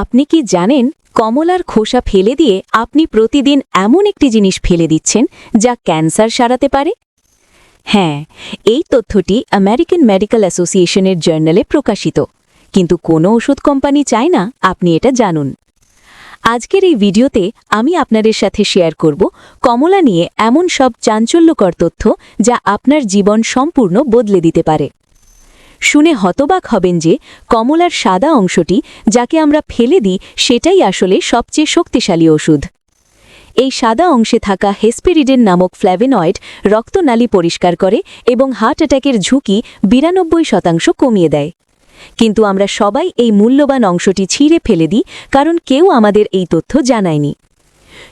আপনি কি জানেন, কমলার খোসা ফেলে দিয়ে আপনি প্রতিদিন এমন একটি জিনিস ফেলে দিচ্ছেন, যা ক্যান্সার সারাতে পারে? হ্যাঁ এই তথ্যটি আমেরিকান মেডিকেল অ্যাসোসিয়েশনের জার্নালে প্রকাশিত। কিন্তু কোনো ওষুধ কোম্পানি চায় না, আপনি এটা জানুন। আজকের এই ভিডিওতে আমি আপনাদের সাথে শেয়ার করব কমলা নিয়ে এমন সব চাঞ্চল্যকর তথ্য যা আপনার জীবন সম্পূর্ণ বদলে দিতে পারে। শুনে হতবাক হবেন যে কমলার সাদা অংশটি যাকে আমরা ফেলে দিই সেটাই আসলে সবচেয়ে শক্তিশালী ওষুধ। এই সাদা অংশে থাকা হেসপেরিডেন নামক ফ্ল্যাভেনয়েড রক্তনালী পরিষ্কার করে এবং হার্ট অ্যাটাকের ঝুঁকি বিরানব্বই শতাংশ কমিয়ে দেয়। কিন্তু আমরা সবাই এই মূল্যবান অংশটি ছিঁড়ে ফেলে দিই কারণ কেউ আমাদের এই তথ্য জানায়নি।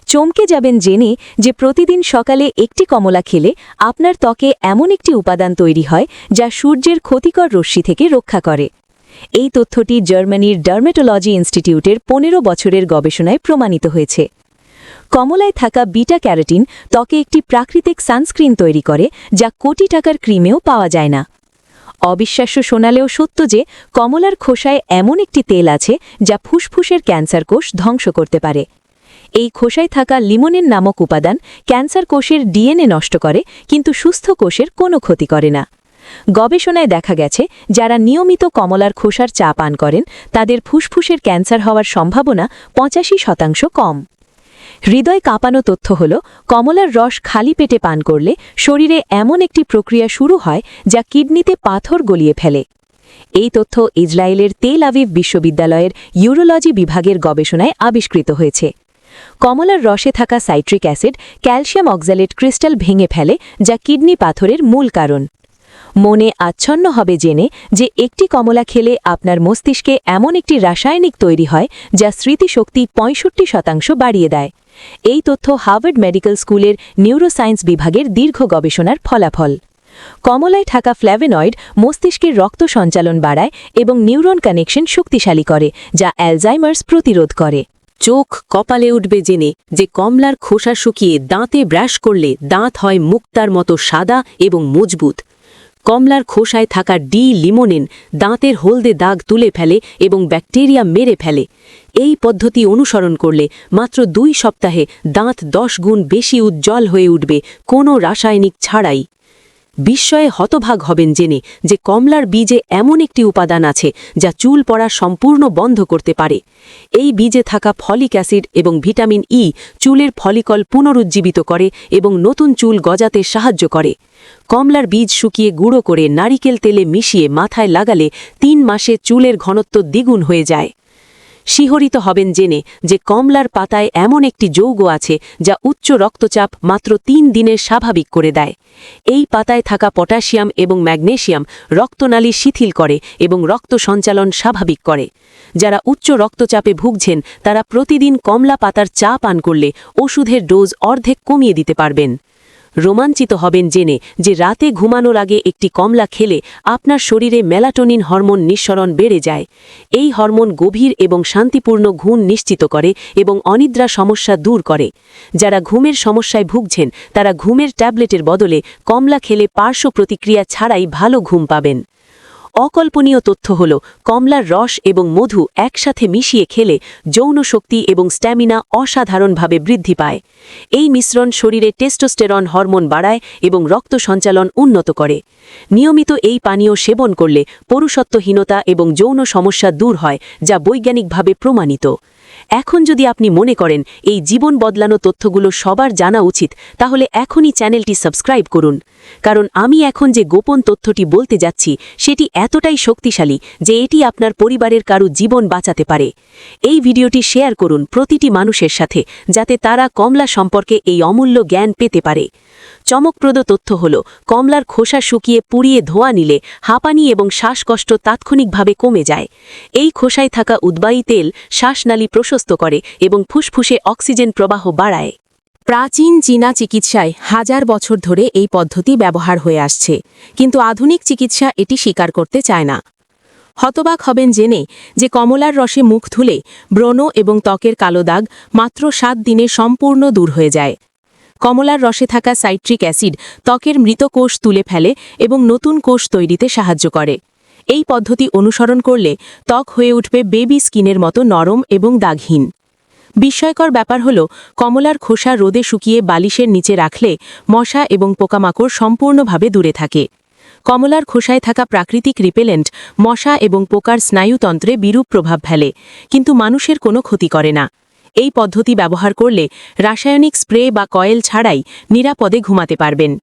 চমকে যাবেন জেনে যে প্রতিদিন সকালে একটি কমলা খেলে আপনার ত্বকে এমন একটি উপাদান তৈরি হয় যা সূর্যের ক্ষতিকর রশ্মি থেকে রক্ষা করে। এই তথ্যটি জার্মানির ডার্মেটোলজি ইনস্টিটিউটের পনেরো বছরের গবেষণায় প্রমাণিত হয়েছে। কমলায় থাকা বিটা ক্যারোটিন ত্বকে একটি প্রাকৃতিক সানস্ক্রিন তৈরি করে যা কোটি টাকার ক্রিমেও পাওয়া যায় না। অবিশ্বাস্য শোনালেও সত্য যে কমলার খোসায় এমন একটি তেল আছে যা ফুসফুসের ক্যান্সার কোষ ধ্বংস করতে পারে। এই খোসায় থাকা লিমোনিন নামক উপাদান ক্যান্সার কোষের ডিএনএ নষ্ট করে, কিন্তু সুস্থ কোষের কোনো ক্ষতি করে না। গবেষণায় দেখা গেছে, যারা নিয়মিত কমলার খোসার চা পান করেন, তাদের ফুসফুসের ক্যান্সার হওয়ার সম্ভাবনা পঁচাশি শতাংশ কম। হৃদয় কাঁপানো তথ্য হল, কমলার রস খালি পেটে পান করলে শরীরে এমন একটি প্রক্রিয়া শুরু হয় যা কিডনিতে পাথর গলিয়ে ফেলে। এই তথ্য ইসরায়েলের তেল আভিভ বিশ্ববিদ্যালয়ের ইউরোলজি বিভাগের গবেষণায় আবিষ্কৃত হয়েছে। কমলার রসে থাকা citric acid calcium oxalate crystal ভেঙে ফেলে, যা কিডনি পাথরের মূল কারণ। মনে আচ্ছন্ন হবে জেনে যে একটি কমলা খেলে আপনার মস্তিষ্কে এমন একটি রাসায়নিক তৈরি হয়, যা স্মৃতিশক্তি পঁয়ষট্টি শতাংশ বাড়িয়ে দেয়। এই তথ্য হার্ভার্ড মেডিকেল স্কুলের নিউরোসায়েন্স বিভাগের দীর্ঘ গবেষণার ফলাফল। কমলায় থাকা ফ্ল্যাভেনয়েড মস্তিষ্কের রক্ত সঞ্চালন বাড়ায় এবং নিউরন কানেকশন শক্তিশালী করে, যা অ্যালজাইমার্স প্রতিরোধ করে। চোখ কপালে উঠবে জেনে যে কমলার খোসা শুকিয়ে দাঁতে ব্রাশ করলে দাঁত হয় মুক্তার মতো সাদা এবং মজবুত। কমলার খোসায় থাকা ডি লিমোনিন দাঁতের হলদে দাগ তুলে ফেলে এবং ব্যাকটেরিয়া মেরে ফেলে। এই পদ্ধতি অনুসরণ করলে মাত্র দুই সপ্তাহে দাঁত দশ গুণ বেশি উজ্জ্বল হয়ে উঠবে, কোনো রাসায়নিক ছাড়াই। বিস্ময়ে হতভাগ হবেন জেনে যে কমলার বীজে এমন একটি উপাদান আছে যা চুল পড়া সম্পূর্ণ বন্ধ করতে পারে। এই বীজে থাকা ফলিক অ্যাসিড এবং ভিটামিন ই চুলের ফলিকল পুনরুজ্জীবিত করে এবং নতুন চুল গজাতে সাহায্য করে। কমলার বীজ শুকিয়ে গুঁড়ো করে নারিকেল তেলে মিশিয়ে মাথায় লাগালে তিন মাসে চুলের ঘনত্ব দ্বিগুণ হয়ে যায়। শিহরিত হবেন জেনে যে কমলার পাতায় এমন একটি যৌগ আছে যা উচ্চ রক্তচাপ মাত্র তিন দিনের স্বাভাবিক করে দেয়। এই পাতায় থাকা পটাশিয়াম এবং ম্যাগনেশিয়াম রক্তনালী শিথিল করে এবং রক্ত সঞ্চালন স্বাভাবিক করে। যারা উচ্চ রক্তচাপে ভুগছেন, তারা প্রতিদিন কমলা পাতার চা পান করলে ওষুধের ডোজ অর্ধেক কমিয়ে দিতে পারবেন। রোমাঞ্চিত হবেন জেনে যে রাতে ঘুমানোর আগে একটি কমলা খেলে আপনার শরীরে মেলাটোনিন হরমোন নিঃসরণ বেড়ে যায়। এই হরমোন গভীর এবং শান্তিপূর্ণ ঘুম নিশ্চিত করে এবং অনিদ্রা সমস্যা দূর করে। যারা ঘুমের সমস্যায় ভুগছেন, তারা ঘুমের ট্যাবলেটের বদলে কমলা খেলে পার্শ্ব প্রতিক্রিয়া ছাড়াই ভালো ঘুম পাবেন। অকল্পনীয় তথ্য হল, কমলার রস এবং মধু একসাথে মিশিয়ে খেলে যৌন শক্তি এবং স্ট্যামিনা অসাধারণভাবে বৃদ্ধি পায়। এই মিশ্রণ শরীরে টেস্টোস্টেরন হরমোন বাড়ায় এবং রক্ত সঞ্চালন উন্নত করে। নিয়মিত এই পানীয় সেবন করলে পরুষত্বহীনতা এবং যৌন সমস্যা দূর হয়, যা বৈজ্ঞানিকভাবে প্রমাণিত। এখন যদি আপনি মনে করেন এই জীবন বদলানো তথ্যগুলো সবার জানা উচিত, তাহলে এখনই চ্যানেলটি সাবস্ক্রাইব করুন। কারণ আমি এখন যে গোপন তথ্যটি বলতে যাচ্ছি, সেটি এতটাই শক্তিশালী যে এটি আপনার পরিবারের কারও জীবন বাঁচাতে পারে। এই ভিডিওটি শেয়ার করুন প্রতিটি মানুষের সাথে, যাতে তারা কমলা সম্পর্কে এই অমূল্য জ্ঞান পেতে পারে। চমকপ্রদ তথ্য হল, কমলার খোসা শুকিয়ে পুড়িয়ে ধোয়া নিলে হাঁপানি এবং শ্বাসকষ্ট তাৎক্ষণিকভাবে কমে যায়। এই খোসায় থাকা উদ্বায়ী তেল শ্বাসনালী প্রশস্ত করে এবং ফুসফুসে অক্সিজেন প্রবাহ বাড়ায়। প্রাচীন চীনা চিকিৎসায় হাজার বছর ধরে এই পদ্ধতি ব্যবহার হয়ে আসছে, কিন্তু আধুনিক চিকিৎসা এটি স্বীকার করতে চায় না। হতবাক হবেন জেনে যে কমলার রসে মুখ ধুলে ব্রণ এবং ত্বকের কালো দাগ মাত্র সাত দিনে সম্পূর্ণ দূর হয়ে যায়। কমলার রসে থাকা সাইট্রিক অ্যাসিড ত্বকের মৃত কোষ তুলে ফেলে এবং নতুন কোষ তৈরিতে সাহায্য করে। এই পদ্ধতি অনুসরণ করলে ত্বক হয়ে উঠবে বেবি স্কিনের মতো নরম এবং দাগহীন। বিস্ময়কর ব্যাপার হল, কমলার খোসা রোদে শুকিয়ে বালিশের নিচে রাখলে মশা এবং পোকামাকড় সম্পূর্ণভাবে দূরে থাকে। কমলার খোসায় থাকা প্রাকৃতিক রিপেলেন্ট মশা এবং পোকার স্নায়ুতন্ত্রে বিরূপ প্রভাব ফেলে, কিন্তু মানুষের কোনো ক্ষতি করে না। এই পদ্ধতি ব্যবহার করলে রাসায়নিক স্প্রে বা কয়েল ছাড়াই নিরাপদে ঘুমাতে পারবেন।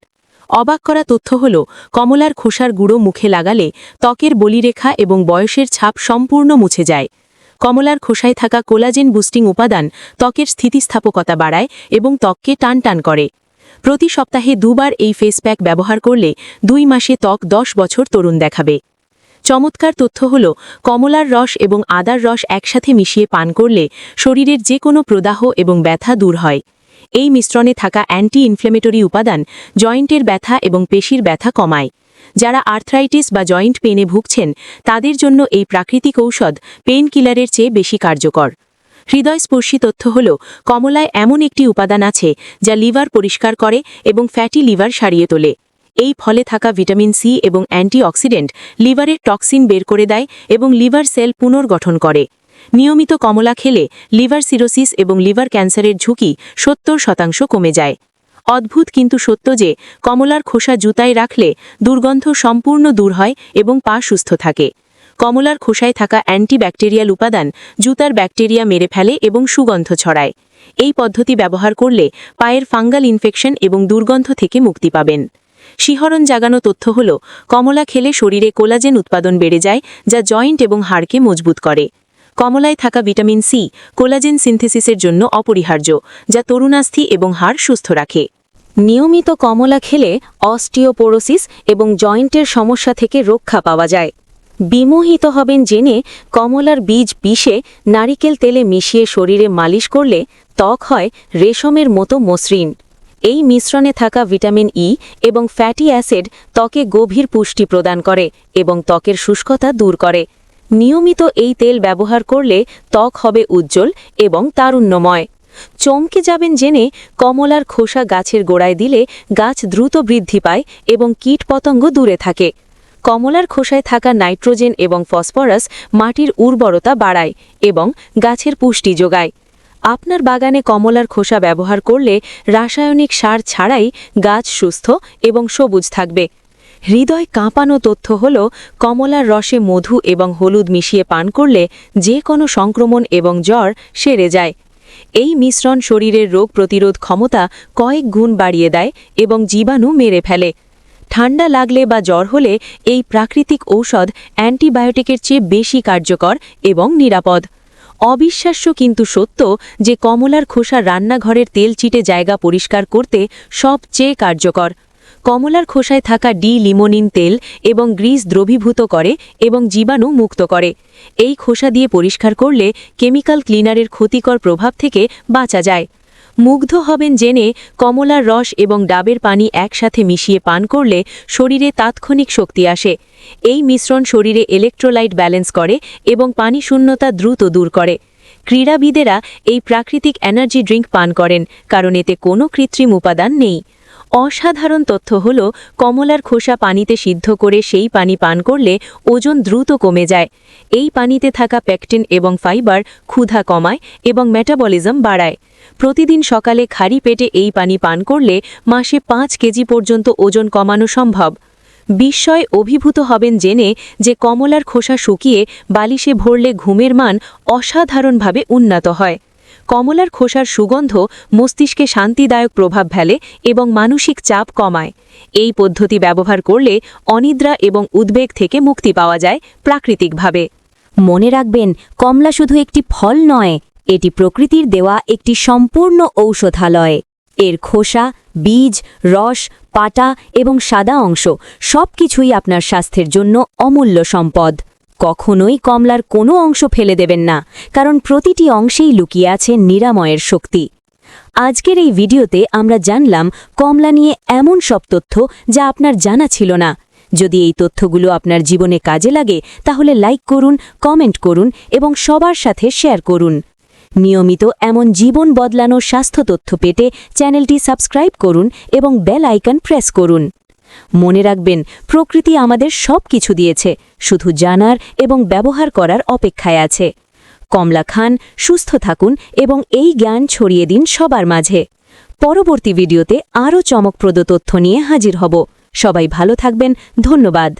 অবাক করা তথ্য হল, কমলার খোসার গুঁড়ো মুখে লাগালে ত্বকের বলিরেখা এবং বয়সের ছাপ সম্পূর্ণ মুছে যায়। কমলার খোসায় থাকা কোলাজেন বুস্টিং উপাদান ত্বকের স্থিতিস্থাপকতা বাড়ায় এবং ত্বককে টান টান করে। প্রতি সপ্তাহে দুবার এই ফেস প্যাক ব্যবহার করলে দুই মাসে ত্বক দশ বছর তরুণ দেখাবে। চমৎকার তথ্য হল, কমলার রস এবং আদার রস একসাথে মিশিয়ে পান করলে শরীরের যে কোনো প্রদাহ এবং ব্যথা দূর হয়। এই মিশ্রণে থাকা অ্যান্টি ইনফ্লেমেটরি উপাদান জয়েন্টের ব্যথা এবং পেশির ব্যথা কমায়। যারা আর্থ্রাইটিস বা জয়েন্ট পেনে ভুগছেন, তাদের জন্য এই প্রাকৃতিক ঔষধ পেইন কিলারের চেয়ে বেশি কার্যকর। হৃদয়স্পর্শী তথ্য হল, কমলায় এমন একটি উপাদান আছে যা লিভার পরিষ্কার করে এবং ফ্যাটি লিভার সারিয়ে তোলে। এই ফলে থাকা ভিটামিন সি এবং অ্যান্টিঅক্সিডেন্ট লিভারের টক্সিন বের করে দেয় এবং লিভার সেল পুনর্গঠন করে। নিয়মিত কমলা খেলে লিভার সিরোসিস এবং লিভার ক্যান্সারের ঝুঁকি সত্তর শতাংশ কমে যায়। অদ্ভুত কিন্তু সত্য যে কমলার খোসা জুতায় রাখলে দুর্গন্ধ সম্পূর্ণ দূর হয় এবং পা সুস্থ থাকে। কমলার খোসায় থাকা অ্যান্টিব্যাকটেরিয়াল উপাদান জুতার ব্যাকটেরিয়া মেরে ফেলে এবং সুগন্ধ ছড়ায়। এই পদ্ধতি ব্যবহার করলে পায়ের ফাঙ্গাল ইনফেকশন এবং দুর্গন্ধ থেকে মুক্তি পাবেন। শিহরণ জাগানো তথ্য হল, কমলা খেলে শরীরে কোলাজেন উৎপাদন বেড়ে যায়, যা জয়েন্ট এবং হাড়কে মজবুত করে। কমলায় থাকা ভিটামিন সি, কোলাজেন সিনথেসিসের জন্য অপরিহার্য, যা তরুণাস্থি এবং হাড় সুস্থ রাখে। নিয়মিত কমলা খেলে অস্টিওপোরোসিস এবং জয়েন্টের সমস্যা থেকে রক্ষা পাওয়া যায়। বিমোহিত হবেন জেনে কমলার বীজ পিষে নারিকেল তেলে মিশিয়ে শরীরে মালিশ করলে ত্বক হয় রেশমের মতো মসৃণ। এই মিশ্রণে থাকা ভিটামিন ই এবং ফ্যাটি অ্যাসিড ত্বকে গভীর পুষ্টি প্রদান করে এবং ত্বকের শুষ্কতা দূর করে। নিয়মিত এই তেল ব্যবহার করলে ত্বক হবে উজ্জ্বল এবং তারুণ্যময়। চমকে যাবেন জেনে কমলার খোসা গাছের গোড়ায় দিলে গাছ দ্রুত বৃদ্ধি পায় এবং কীটপতঙ্গ দূরে থাকে। কমলার খোসায় থাকা নাইট্রোজেন এবং ফসফরাস মাটির উর্বরতা বাড়ায় এবং গাছের পুষ্টি যোগায়। আপনার বাগানে কমলার খোসা ব্যবহার করলে রাসায়নিক সার ছাড়াই গাছ সুস্থ এবং সবুজ থাকবে। হৃদয় কাঁপানো তথ্য হল, কমলার রসে মধু এবং হলুদ মিশিয়ে পান করলে যে কোনো সংক্রমণ এবং জ্বর সেরে যায়। এই মিশ্রণ শরীরের রোগ প্রতিরোধ ক্ষমতা কয়েক গুণ বাড়িয়ে দেয় এবং জীবাণু মেরে ফেলে। ঠান্ডা লাগলে বা জ্বর হলে এই প্রাকৃতিক ঔষধ অ্যান্টিবায়োটিকের চেয়ে বেশি কার্যকর এবং নিরাপদ। অবিশ্বাস্য কিন্তু সত্য যে কমলার খোসা রান্নাঘরের তেল চিটে জায়গা পরিষ্কার করতে সবচেয়ে কার্যকর। কমলার খোসায় থাকা ডি লিমোনিন তেল এবং গ্রিস দ্রবীভূত করে এবং জীবাণু মুক্ত করে। এই খোসা দিয়ে পরিষ্কার করলে কেমিক্যাল ক্লিনারের ক্ষতিকর প্রভাব থেকে বাঁচা যায়। মুগ্ধ হবেন জেনে কমলার রস এবং ডাবের পানি একসাথে মিশিয়ে পান করলে শরীরে তাৎক্ষণিক শক্তি আসে। এই মিশ্রণ শরীরে ইলেকট্রোলাইট ব্যালেন্স করে এবং পানি শূন্যতা দ্রুত দূর করে। ক্রীড়াবিদেরা এই প্রাকৃতিক এনার্জি ড্রিঙ্ক পান করেন, কারণ এতে কোনো কৃত্রিম উপাদান নেই। অসাধারণ তথ্য হল, কমলার খোসা পানিতে সিদ্ধ করে সেই পানি পান করলে ওজন দ্রুত কমে যায়। এই পানিতে থাকা প্যাকটিন এবং ফাইবার ক্ষুধা কমায় এবং মেটাবলিজম বাড়ায়। প্রতিদিন সকালে খালি পেটে এই পানি পান করলে মাসে পাঁচ কেজি পর্যন্ত ওজন কমানো সম্ভব। বিস্ময় অভিভূত হবেন জেনে যে কমলার খোসা শুকিয়ে বালিশে ভরলে ঘুমের মান অসাধারণভাবে উন্নত হয়। কমলার খোসার সুগন্ধ মস্তিষ্কে শান্তিদায়ক প্রভাব ফেলে এবং মানসিক চাপ কমায়। এই পদ্ধতি ব্যবহার করলে অনিদ্রা এবং উদ্বেগ থেকে মুক্তি পাওয়া যায় প্রাকৃতিকভাবে। মনে রাখবেন, কমলা শুধু একটি ফল নয় এটি প্রকৃতির দেওয়া একটি সম্পূর্ণ ঔষধালয়। এর খোসা, বীজ, রস, পাটা এবং সাদা অংশ সবকিছুই আপনার স্বাস্থ্যের জন্য অমূল্য সম্পদ। কখনোই কমলার কোনো অংশ ফেলে দেবেন না, কারণ প্রতিটি অংশেই লুকিয়ে আছে নিরাময়ের শক্তি। আজকের এই ভিডিওতে আমরা জানলাম কমলা নিয়ে এমন সব তথ্য যা আপনার জানা ছিল না। যদি এই তথ্যগুলো আপনার জীবনে কাজে লাগে, তাহলে লাইক করুন, কমেন্ট করুন এবং সবার সাথে শেয়ার করুন। নিয়মিত এমন জীবন বদলানোর স্বাস্থ্য তথ্য পেতে চ্যানেলটি সাবস্ক্রাইব করুন এবং বেল আইকন প্রেস করুন। মনে রাখবেন, প্রকৃতি আমাদের সব কিছু দিয়েছে, শুধু জানার এবং ব্যবহার করার অপেক্ষায় আছে। কমলা খান, সুস্থ থাকুন এবং এই জ্ঞান ছড়িয়ে দিন সবার মাঝে। পরবর্তী ভিডিওতে আরও চমকপ্রদ তথ্য নিয়ে হাজির হব। সবাই ভালো থাকবেন, ধন্যবাদ।